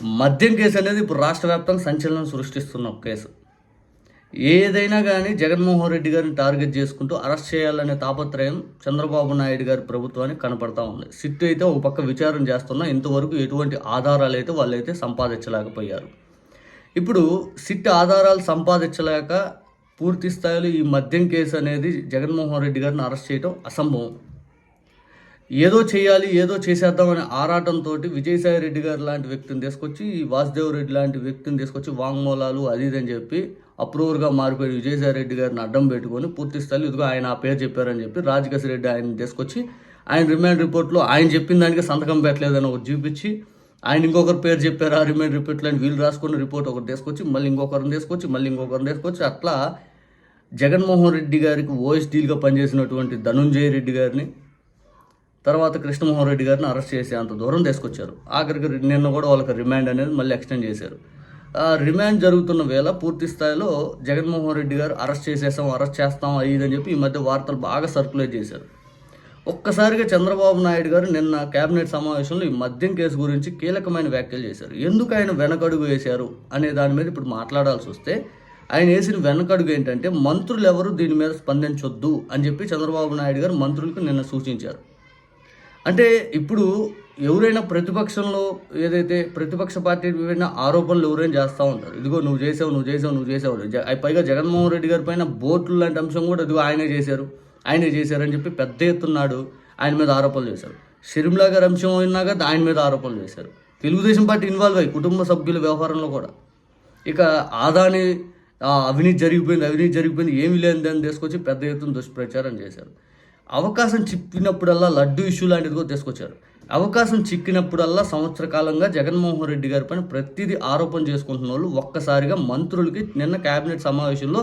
మద్యం కేసు అనేది ఇప్పుడు రాష్ట్ర వ్యాప్తంగా సంచలనం సృష్టిస్తున్న ఒక కేసు. ఏదైనా కానీ జగన్మోహన్ రెడ్డి గారిని టార్గెట్ చేసుకుంటూ అరెస్ట్ చేయాలనే తాపత్రయం చంద్రబాబు నాయుడు గారి ప్రభుత్వానికి కనపడతా ఉంది. సిట్ అయితే ఒక పక్క విచారణ చేస్తున్నా ఇంతవరకు ఎటువంటి ఆధారాలు అయితే వాళ్ళైతే సంపాదించలేకపోయారు. ఇప్పుడు సిట్ ఆధారాలు సంపాదించలేక పూర్తి స్థాయిలో ఈ మద్యం కేసు అనేది జగన్మోహన్ రెడ్డి గారిని అరెస్ట్ చేయడం అసంభవం. ఏదో చేయాలి ఏదో చేసేద్దామనే ఆరాటంతో విజయసాయి రెడ్డి గారు లాంటి వ్యక్తిని తీసుకొచ్చి ఈ వాసుదేవ్ రెడ్డి లాంటి వ్యక్తిని తీసుకొచ్చి వాంగ్మూలాలు అది ఇది అని చెప్పి అప్రూవర్గా మారిపోయిన విజయసాయి రెడ్డి గారిని అడ్డం పెట్టుకొని పూర్తి స్థాయిలో ఇదిగో ఆయన ఆ పేరు చెప్పారని చెప్పి రాజకేశ్ రెడ్డి ఆయన తీసుకొచ్చి ఆయన రిమాండ్ రిపోర్ట్లో ఆయన చెప్పిన దానికి సంతకం పెట్టలేదని ఒకటి చూపించి ఆయన ఇంకొకరు పేరు చెప్పారు ఆ రిమాండ్ రిపోర్ట్లో అని వీళ్ళు రాసుకున్న రిపోర్ట్ ఒకటి తీసుకొచ్చి మళ్ళీ ఇంకొకరిని తీసుకొచ్చి మళ్ళీ ఇంకొకరిని తీసుకొచ్చి అట్లా జగన్మోహన్ రెడ్డి గారికి ఓఎస్డీలుగా పనిచేసినటువంటి ధనుంజయ రెడ్డి గారిని తర్వాత కృష్ణమోహన్ రెడ్డి గారిని అరెస్ట్ చేసి అంత దూరం తీసుకొచ్చారు. ఆఖరికి నిన్న కూడా వాళ్ళకి రిమాండ్ అనేది మళ్ళీ ఎక్స్టెండ్ చేశారు. ఆ రిమాండ్ జరుగుతున్న వేళ పూర్తి స్థాయిలో జగన్మోహన్ రెడ్డి గారు అరెస్ట్ చేసేసాం అరెస్ట్ చేస్తాం అది అని చెప్పి ఈ మధ్య వార్తలు బాగా సర్క్యులేట్ చేశారు. ఒక్కసారిగా చంద్రబాబు నాయుడు గారు నిన్న కేబినెట్ సమావేశంలో ఈ మద్యం కేసు గురించి కీలకమైన వ్యాఖ్యలు చేశారు. ఎందుకు ఆయన వెనకడుగు వేశారు అనే దాని మీద ఇప్పుడు మాట్లాడాల్సి వస్తే ఆయన వేసిన వెనకడుగు ఏంటంటే మంత్రులు ఎవరు దీని మీద స్పందించొద్దు అని చెప్పి చంద్రబాబు నాయుడు గారు మంత్రులకు నిన్న సూచించారు. అంటే ఇప్పుడు ఎవరైనా ప్రతిపక్షంలో ఏదైతే ప్రతిపక్ష పార్టీ పైన ఆరోపణలు ఎవరైనా చేస్తూ ఉంటారు. ఇదిగో నువ్వు చేసావు నువ్వు చేసావు నువ్వు చేసావు పైగా జగన్మోహన్ రెడ్డి గారి పైన బోట్లు లాంటి అంశం కూడా ఇదిగో ఆయనే చేశారు. ఆయనే చేశారని చెప్పి పెద్ద ఎత్తున్నాడు ఆయన మీద ఆరోపణలు చేశారు. షర్మిలా గారి అంశం అయినా కదా ఆయన మీద ఆరోపణలు చేశారు. తెలుగుదేశం పార్టీ ఇన్వాల్వ్ అయ్యి కుటుంబ సభ్యుల వ్యవహారంలో కూడా. ఇక ఆదాని అవినీతి జరిగిపోయింది అవినీతి జరిగిపోయింది ఏమీ లేదని తీసుకొచ్చి పెద్ద ఎత్తున దుష్ప్రచారం చేశారు. అవకాశం చిక్కినప్పుడల్లా లడ్డు ఇష్యూ లాంటిది కూడా తీసుకొచ్చారు. అవకాశం చిక్కినప్పుడల్లా సంవత్సర కాలంగా జగన్మోహన్ రెడ్డి గారి పైన ప్రతిదీ ఆరోపణ చేసుకుంటున్న వాళ్ళు ఒక్కసారిగా మంత్రులకి నిన్న కేబినెట్ సమావేశంలో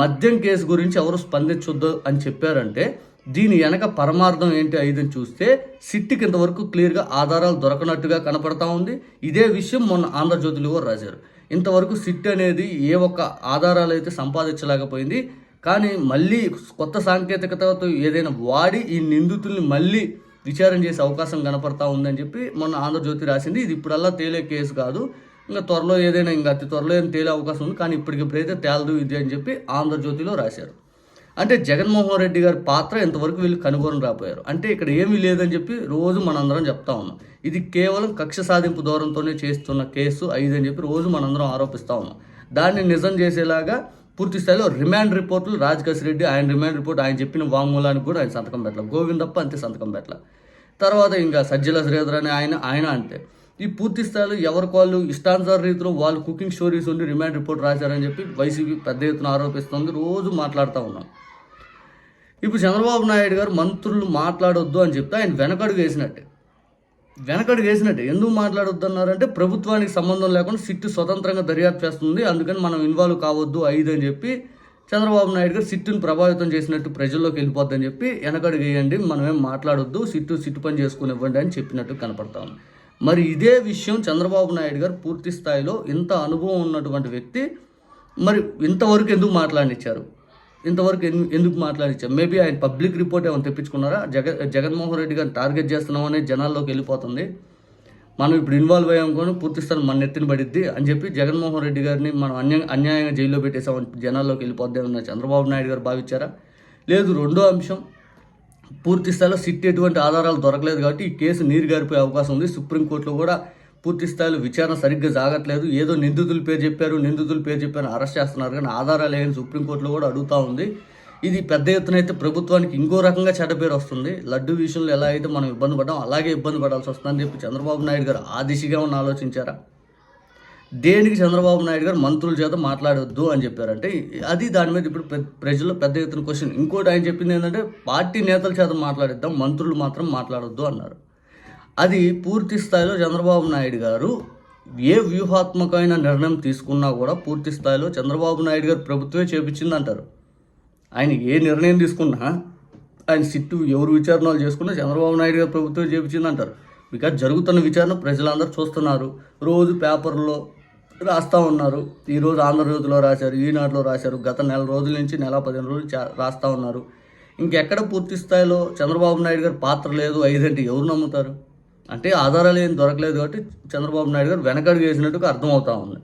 మద్యం కేసు గురించి ఎవరు స్పందించొద్దు అని చెప్పారంటే దీని వెనక పరమార్థం ఏంటి అయిదని చూస్తే సిట్టికి ఇంతవరకు క్లియర్గా ఆధారాలు దొరకనట్టుగా కనపడతా ఉంది. ఇదే విషయం మొన్న ఆంధ్రజ్యోతిలో కూడా రాశారు. ఇంతవరకు సిట్ అనేది ఏ ఒక్క ఆధారాలు అయితే సంపాదించలేకపోయింది కానీ మళ్ళీ కొత్త సాంకేతికతతో ఏదైనా వాడి ఈ నిందితుల్ని మళ్ళీ విచారణ చేసే అవకాశం కనపడతా ఉందని చెప్పి మొన్న ఆంధ్రజ్యోతి రాసింది. ఇది ఇప్పుడల్లా తేలే కేసు కాదు. ఇంకా త్వరలో ఏదైనా ఇంకా అతి త్వరలో ఏం తేలే అవకాశం ఉంది. కానీ ఇప్పటికిప్పుడైతే తేలదు ఇది అని చెప్పి ఆంధ్రజ్యోతిలో రాశారు. అంటే జగన్మోహన్ రెడ్డి గారి పాత్ర ఇంతవరకు వీళ్ళు కనుగొని రాపోయారు. అంటే ఇక్కడ ఏమీ లేదని చెప్పి రోజు మనందరం చెప్తా ఉన్నాం. ఇది కేవలం కక్ష సాధింపు దూరంతోనే చేస్తున్న కేసు ఐదు అని చెప్పి రోజు మనందరం ఆరోపిస్తూ ఉన్నాం. దాన్ని నిజం చేసేలాగా పూర్తి స్థాయిలో రిమాండ్ రిపోర్టులు రాజకేశ్ రెడ్డి ఆయన రిమాండ్ రిపోర్ట్ ఆయన చెప్పిన వాంగ్మూలానికి కూడా ఆయన సంతకం పెట్టలే. గోవిందప్ప అంతే సంతకం పెట్టలే. తర్వాత ఇంకా సజ్జల శ్రీధర్ అని ఆయన ఆయన అంతే. ఈ పూర్తి స్థాయిలో ఎవరికి వాళ్ళు? ఇష్టానుసార రీతిలో వాళ్ళు కుకింగ్ స్టోరీస్ ఉండి రిమాండ్ రిపోర్ట్ రాశారని చెప్పి వైసీపీ పెద్ద ఎత్తున ఆరోపిస్తుంది. రోజు మాట్లాడుతూ ఉన్నాం. ఇప్పుడు చంద్రబాబు నాయుడు గారు మంత్రులు మాట్లాడొద్దు అని చెప్తే ఆయన వెనకడుగు వేసినట్టే. వెనకడుగు వేసినట్టే. ఎందుకు మాట్లాడొద్దన్నారంటే ప్రభుత్వానికి సంబంధం లేకుండా సిట్టు స్వతంత్రంగా దర్యాప్తు చేస్తుంది. అందుకని మనం ఇన్వాల్వ్ కావద్దు ఐదు అని చెప్పి చంద్రబాబు నాయుడు గారు సిట్టును ప్రభావితం చేసినట్టు ప్రజల్లోకి వెళ్ళిపోద్దని చెప్పి వెనకడుగు వేయండి మనమేం మాట్లాడొద్దు సిట్టు సిట్టు పని చేసుకునివ్వండి అని చెప్పినట్టు కనపడతా ఉంది. మరి ఇదే విషయం చంద్రబాబు నాయుడు గారు పూర్తి స్థాయిలో ఇంత అనుభవం ఉన్నటువంటి వ్యక్తి మరి ఇంతవరకు ఎందుకు మాట్లాడినిచ్చారు? ఇంతవరకు ఎందుకు మాట్లాడించాం మేబీ ఆయన పబ్లిక్ రిపోర్ట్ ఏమైనా తెప్పించుకున్నారా? జగ జగన్మోహన్ రెడ్డి గారిని టార్గెట్ చేస్తున్నామని జనాల్లోకి వెళ్ళిపోతుంది. మనం ఇప్పుడు ఇన్వాల్వ్ అయ్యాం కానీ పూర్తి స్థాయి మన ఎత్తిన పడిద్ది అని చెప్పి జగన్మోహన్ రెడ్డి గారిని మనం అన్య అన్యాయంగా జైల్లో పెట్టేసామని జనాల్లోకి వెళ్ళిపోద్ది అన్న చంద్రబాబు నాయుడు గారు భావించారా? లేదు రెండో అంశం పూర్తి స్థాయిలో సిట్ ఎటువంటి ఆధారాలు దొరకలేదు కాబట్టి ఈ కేసు నీరు గారిపోయే అవకాశం ఉంది. సుప్రీంకోర్టులో కూడా పూర్తి స్థాయిలో విచారణ సరిగ్గా సాగట్లేదు ఏదో నిందితుల పేరు చెప్పారు నిందితుల పేరు చెప్పారు అరెస్ట్ చేస్తున్నారు. కానీ ఆధారాలు ఏమైనా సుప్రీంకోర్టులో కూడా అడుగుతూ ఉంది. ఇది పెద్ద ఎత్తున అయితే ప్రభుత్వానికి ఇంకో రకంగా చెడ్డ పేరు వస్తుంది. లడ్డు విషయంలో ఎలా అయితే మనం ఇబ్బంది పడ్డాం అలాగే ఇబ్బంది పడాల్సి వస్తుందని చెప్పి చంద్రబాబు నాయుడు గారు ఆ దిశగా ఉన్న ఆలోచించారా? దేనికి చంద్రబాబు నాయుడు గారు మంత్రుల చేత మాట్లాడొద్దు అని చెప్పారంటే అది దాని మీద ఇప్పుడు ప్రజల్లో పెద్ద ఎత్తున క్వశ్చన్. ఇంకోటి ఆయన చెప్పింది ఏంటంటే పార్టీ నేతల చేత మాట్లాడిద్దాం మంత్రులు మాత్రం మాట్లాడొద్దు అన్నారు. అది పూర్తి స్థాయిలో చంద్రబాబు నాయుడు గారు ఏ వ్యూహాత్మకమైన నిర్ణయం తీసుకున్నా కూడా పూర్తి స్థాయిలో చంద్రబాబు నాయుడు గారు ప్రభుత్వమే చేపించింది అంటారు ఆయన ఏ నిర్ణయం తీసుకున్నా ఆయన సిట్టు ఎవరు విచారణలు చేసుకున్నా చంద్రబాబు నాయుడు గారు ప్రభుత్వం చేపించింది అంటారు బికాజ్ జరుగుతున్న విచారణ ప్రజలందరూ చూస్తున్నారు. రోజు పేపర్లో రాస్తూ ఉన్నారు. ఈరోజు ఆంధ్రజ్యోతిలో రాశారు ఈనాడులో రాశారు. గత నెల రోజుల నుంచి నెల పదిహేను రోజులు చా- రాస్తూ ఉన్నారు. ఇంకెక్కడ పూర్తి స్థాయిలో చంద్రబాబు నాయుడు గారి పాత్ర లేదు? ఐదంటే ఎవరు నమ్ముతారు? అంటే ఆధారాలు ఏం దొరకలేదు కాబట్టి చంద్రబాబు నాయుడు గారు వెనకడుగు వేసినట్టుగా అర్థమవుతా ఉంది.